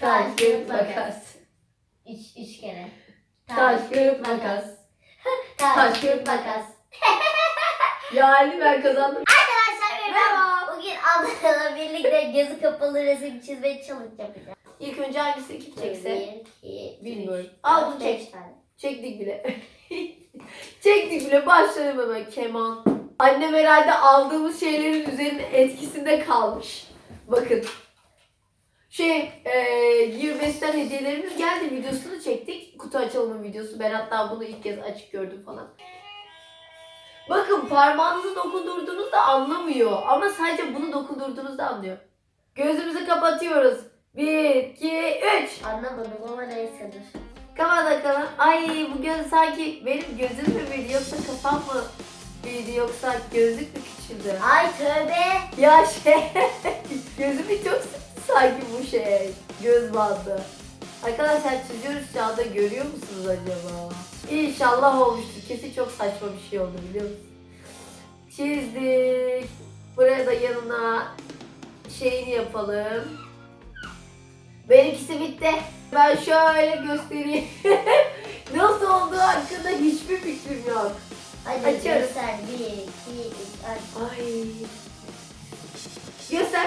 Taş, kağıt, makas. Üç, üç kere. Taş, kağıt, makas. Taş, kağıt, makas. Yani ben kazandım. Arkadaşlar merhaba. Bugün ablamla birlikte gözü kapalı resim çizme challenge yapacağız. İlk önce hangisi kim çekse? Bir, iki, Bilmiyorum. üç, Al dört, bunu beş çek. tane. Çektik bile. Çektik bile. Başlayalım hemen. Keman. Annem herhalde aldığımız şeylerin üzerine etkisinde kalmış. Bakın. Şey, e, Gearbest'ten hediyelerimiz geldi. Videosunu çektik. Kutu açılımı videosu. Ben hatta bunu ilk kez açık gördüm falan. Bakın parmağınızı dokundurduğunuzda anlamıyor. Ama sadece bunu dokundurduğunuzda anlıyor. Gözümüzü kapatıyoruz. Bir, iki, üç. Anlamadım ama neyse dur. Kapat bakalım. Ay bu göz sanki benim gözüm mü büyüdü yoksa kafam mı büyüdü yoksa gözlük mü küçüldü? Ay tövbe. Ya şey gözümü çok sanki bu şey göz bandı. Arkadaşlar çiziyoruz anda görüyor musunuz acaba? İnşallah olmuştur. Kesin çok saçma bir şey oldu biliyor musun? Çizdik. Buraya da yanına şeyini yapalım. Benimkisi bitti. Ben şöyle göstereyim. Nasıl olduğu hakkında hiçbir fikrim yok. Hadi Açıyoruz. göster. Bir, iki, üç, aç. Ay. Göster.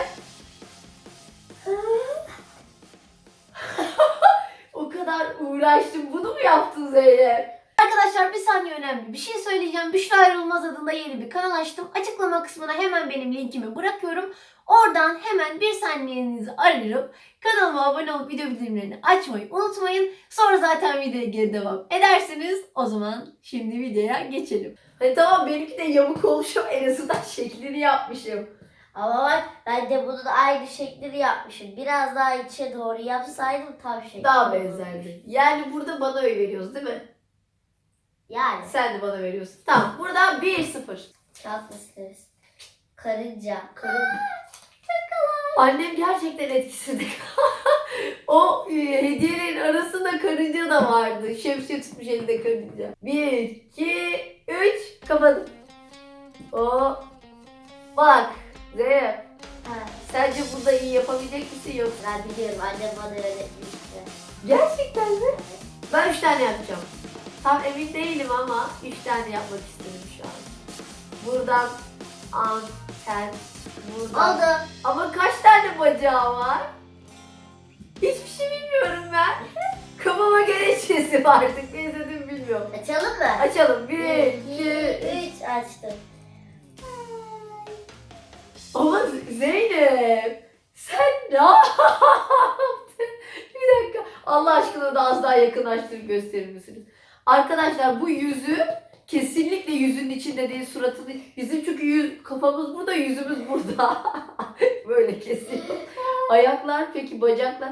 o kadar uğraştım. Bunu mu yaptın Zeynep? Arkadaşlar bir saniye önemli. Bir şey söyleyeceğim. Büşra Ayrılmaz adında yeni bir kanal açtım. Açıklama kısmına hemen benim linkimi bırakıyorum. Oradan hemen bir saniyenizi arayıp kanalıma abone olup video bildirimlerini açmayı unutmayın. Sonra zaten videoya geri devam edersiniz. O zaman şimdi videoya geçelim. Hani tamam benimki de yamuk olmuş en azından şeklini yapmışım. Ama bak ben de bunun aynı şeklini yapmışım. Biraz daha içe doğru yapsaydım tam şekli. Daha benzerdi. Yani burada bana öyle veriyoruz değil mi? Yani. Sen de bana veriyorsun. Tamam burada 1-0. Kağıt meselesi. Karınca. Karınca. Annem gerçekten etkisinde. o e, hediyelerin arasında karınca da vardı. Şemsiye tutmuş elinde karınca. 1, 2, 3. Kapatın. O. Bak. Zeynep. Ha, Sence burada iyi yapabilecek misin yoksa? ben biliyorum annem bana öğretmişti. Gerçekten mi? Ben 3 tane yapacağım. Tam emin değilim ama 3 tane yapmak istedim şu an. Buradan anten, buradan. Oldu. Ama kaç tane bacağı var? Hiçbir şey bilmiyorum ben. Kafama göre çizdim artık. Ne izlediğimi bilmiyorum. Açalım mı? Açalım. 1, 1, 2, 3. 2, 3 açtım. Ama Zeynep sen ne yaptın? Bir dakika. Allah aşkına da az daha yakınlaştırıp gösterir misiniz? Arkadaşlar bu yüzü kesinlikle yüzün içinde değil suratı değil. Bizim çünkü yüz, kafamız burada yüzümüz burada. Böyle kesiyor. Ayaklar peki bacaklar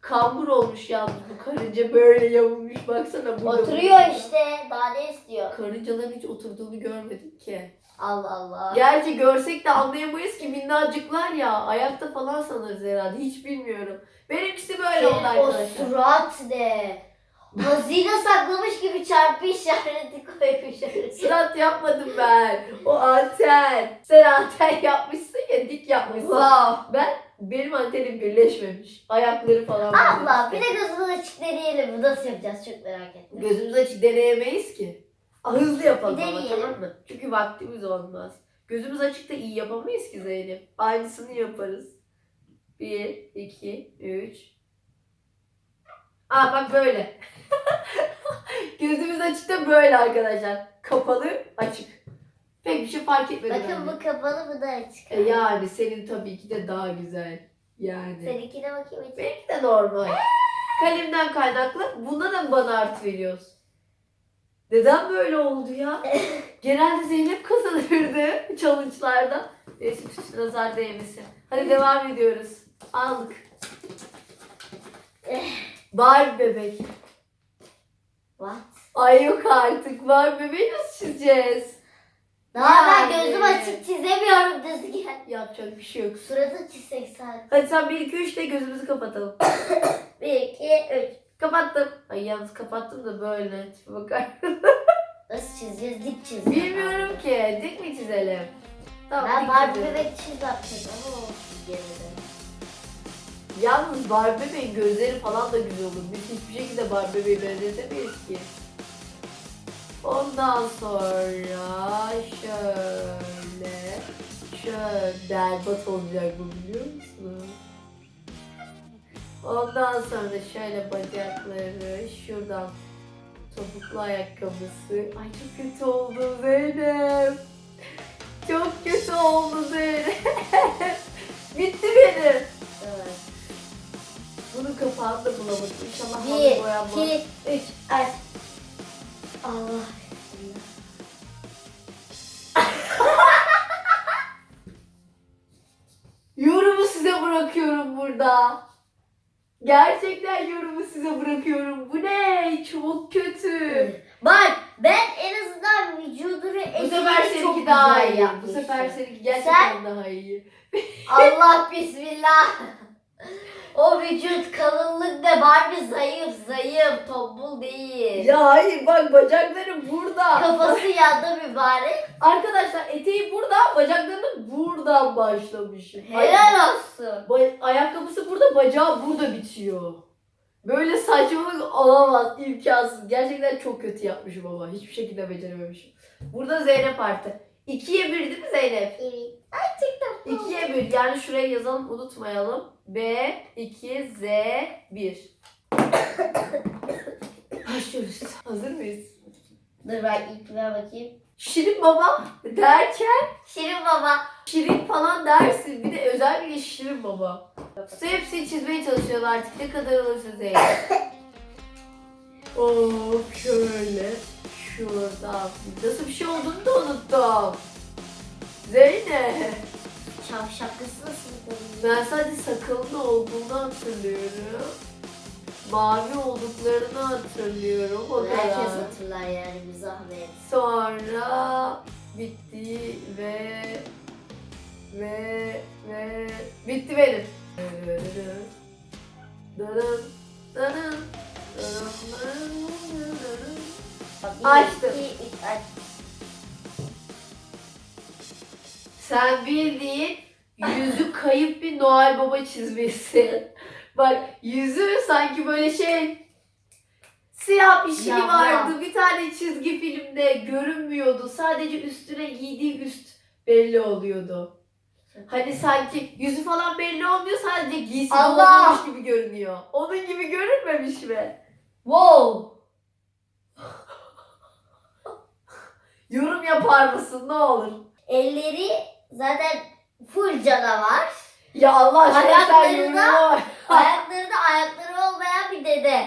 kambur olmuş yalnız bu karınca böyle yamulmuş baksana burada. Oturuyor işte. Daha ne istiyor? Karıncaların hiç oturduğunu görmedim ki. Allah Allah. Gerçi görsek de anlayamayız ki minnacıklar ya. Ayakta falan sanırız herhalde. Hiç bilmiyorum. Benimkisi böyle oldu Senin o arkadaşlar. surat ne? Hazine saklamış gibi çarpı işareti koymuş. Surat yapmadım ben. O anten. Sen anten yapmışsın ya dik yapmışsın. Wow. Ben benim antenim birleşmemiş. Ayakları falan. Allah bir de gözümüz açık deneyelim. Bu nasıl yapacağız çok merak ettim. Gözümüz açık deneyemeyiz ki. Hızlı yapalım ama deneyelim. tamam mı? Çünkü vaktimiz olmaz. Gözümüz açık da iyi yapamayız ki Zeynep. Aynısını yaparız. Bir, iki, üç. Aa bak böyle. Gözümüz açık da böyle arkadaşlar. Kapalı, açık. Pek bir şey fark etmedi Bakın bu kapalı bu da açık. E Yani senin tabii ki de daha güzel. Yani. Seninkine bakayım. Benimki de normal. Kalemden kaynaklı. Buna da mı bana artı veriyoruz? Neden böyle oldu ya? Genelde Zeynep kazanırdı challenge'larda. Neyse tütü nazar değmesin. Hadi devam ediyoruz. Aldık. Barbie bebek. What? Ay yok artık. Barbie bebeği nasıl çizeceğiz? Daha ben Yani. gözüm açık çizemiyorum düzgün. Yapacak bir şey yok. Suratı çizsek sadece. Hadi sen 1 2 3 de gözümüzü kapatalım. 1, 2, 3. Kapattım. Ay yalnız kapattım da böyle. Bakar. Nasıl çizeceğiz? Dik çizeceğiz. Bilmiyorum ki. Dik mi çizelim? Tamam, Ben Barbie çizelim. bebek çiz yapacağım ama o Yalnız Barbie bebeğin gözleri falan da güzel olur. Biz hiçbir şekilde Barbie bebeği benzetemeyiz ki. Ondan sonra şöyle şöyle berbat olacak bu biliyor musun? Ondan sonra şöyle bacakları şuradan topuklu ayakkabısı. Ay çok kötü oldu Zeynep. Çok kötü oldu Zeynep. Bitti benim. Evet. Bunun kapağını da bulamadım. İnşallah Bir, halı boyanmaz. iki, üç, aç. Allah. Gerçekten yorumu size bırakıyorum. Bu ne? Çok kötü. Bak ben en azından vücudunu Bu sefer çok seninki daha güzel iyi. Bu yapmışım. sefer seninki gerçekten daha iyi. Allah bismillah. O vücut kalınlık da Barbie zayıf zayıf tombul değil. Ya hayır bak bacakları burada. Kafası yandı mübarek. Arkadaşlar eteği burada, bacaklarını buradan başlamışım. Helal olsun. Ba- ayakkabısı burada, bacağı burada bitiyor. Böyle saçmalık olamaz, imkansız. Gerçekten çok kötü yapmışım ama hiçbir şekilde becerememişim. Burada Zeynep artı. İkiye bir değil mi Zeynep? Evet. Gerçekten. İkiye bir. Yani şuraya yazalım, unutmayalım. B, 2, Z, 1. Başlıyoruz. Hazır mıyız? Dur ben ilk ver bakayım. Şirin baba derken Şirin baba. Şirin falan dersin. Bir de özellikle Şirin baba. Hepsini çizmeye çalışıyorlar artık. Ne kadar olursa Zeynep. Of şöyle. Şurada. Nasıl bir şey olduğunu da unuttum. Zeynep. Şap şapkası nasıl Ben sadece sakalın olduğunu hatırlıyorum. Mavi olduklarını hatırlıyorum. O Herkes kadar. hatırlar yani bir zahmet. Sonra bitti ve ve ve bitti benim. Dırın, dırın, dırın, dırın, dırın. Bir, Açtım. iki, üç, aç. Sen bildiğin yüzü kayıp bir Noel Baba çizmişsin. Bak yüzü sanki böyle şey siyah bir şey Yavru. vardı. Bir tane çizgi filmde görünmüyordu. Sadece üstüne giydiği üst belli oluyordu. Hani sanki yüzü falan belli olmuyor sadece giysi Allah! gibi görünüyor. Onun gibi görünmemiş mi? Wow. Yorum yapar mısın ne olur? Elleri zaten full canavar. Ya Allah aşkına sen Ayaklarına- yorumu var. Ayakları da ayakları olmayan bir dede.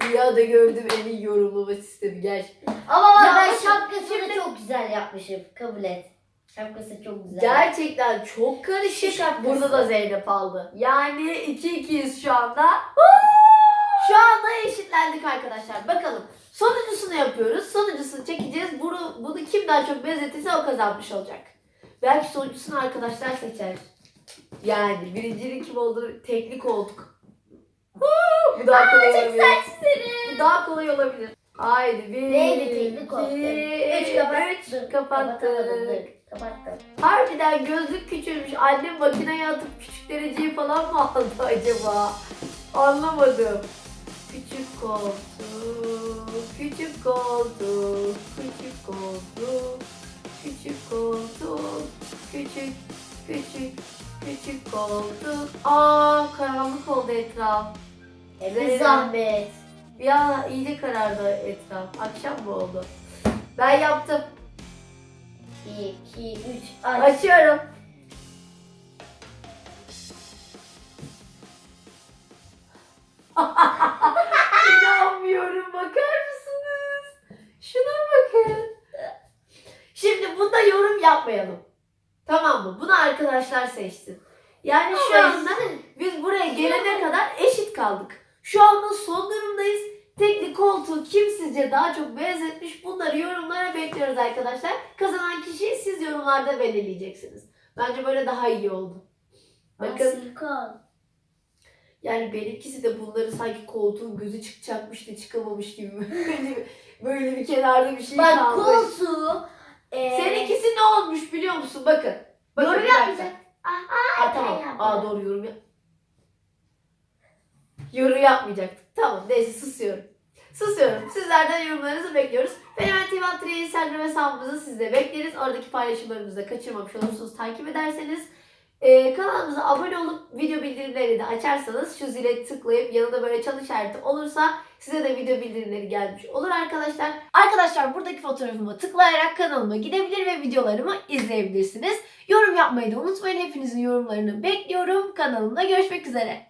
Dünyada gördüğüm en iyi yorumlama sistemi gerçekten. Ama bak Ya ben şapkasını şimdi- çok güzel yapmışım. Kabul et. Şapkası çok güzel. Gerçekten çok karışık. Burada da Zeynep aldı. Yani 2-2'yiz şu anda. Şu anda eşitlendik arkadaşlar. Bakalım. Sonuncusunu yapıyoruz. Sonuncusunu çekeceğiz. Bunu, bunu kim daha çok benzetirse o kazanmış olacak. Belki sonuncusunu arkadaşlar seçer. Yani birincinin kim olduğunu teknik olduk. Bu daha kolay olabilir. Bu daha kolay olabilir. Haydi bir, Neydi teknik iki, Üç kapat. üç kapattık. kapatamadım, dur. Kapattım. Harbiden gözlük küçülmüş. Annem makineye atıp küçük dereceyi falan mı aldı acaba? Anlamadım. Koltuk, küçük koltuk, küçük koltuk, küçük koltuk, küçük, küçük, küçük koltuk. Aa karanlık oldu etraf. E bir zahmet. Ya iyice karardı etraf. Akşam mı oldu? Ben yaptım. 2, 2, 3, aç. Açıyorum. İnanmıyorum yapmayalım. Tamam mı? Bunu arkadaşlar seçsin. Yani şu anda biz buraya gelene kadar eşit kaldık. Şu anda son durumdayız. Tekli koltuğu kim sizce daha çok benzetmiş? Bunları yorumlara bekliyoruz arkadaşlar. Kazanan kişiyi siz yorumlarda belirleyeceksiniz. Bence böyle daha iyi oldu. Bakın. Yani benimkisi de bunları sanki koltuğun gözü çıkacakmış da çıkamamış gibi böyle, bir kenarda bir şey Bak kalmış. koltuğu. E, Seninkisi ne olmuş biliyor musun? Bakın. Bakın, Yorum bir dakika. yapmayacak. Aa, Aa, tamam. Aa doğru yorum yap. Yorum yapmayacaktık. Tamam neyse susuyorum. Susuyorum. Sizlerden yorumlarınızı bekliyoruz. Fenomen TV Antalya Instagram hesabımızı siz de bekleriz. Oradaki paylaşımlarımızı da kaçırmamış olursunuz takip ederseniz. Ee, kanalımıza abone olup video bildirimleri de açarsanız şu zile tıklayıp yanında böyle çan işareti olursa size de video bildirimleri gelmiş olur arkadaşlar. Arkadaşlar buradaki fotoğrafıma tıklayarak kanalıma gidebilir ve videolarımı izleyebilirsiniz. Yorum yapmayı da unutmayın. Hepinizin yorumlarını bekliyorum. Kanalımda görüşmek üzere.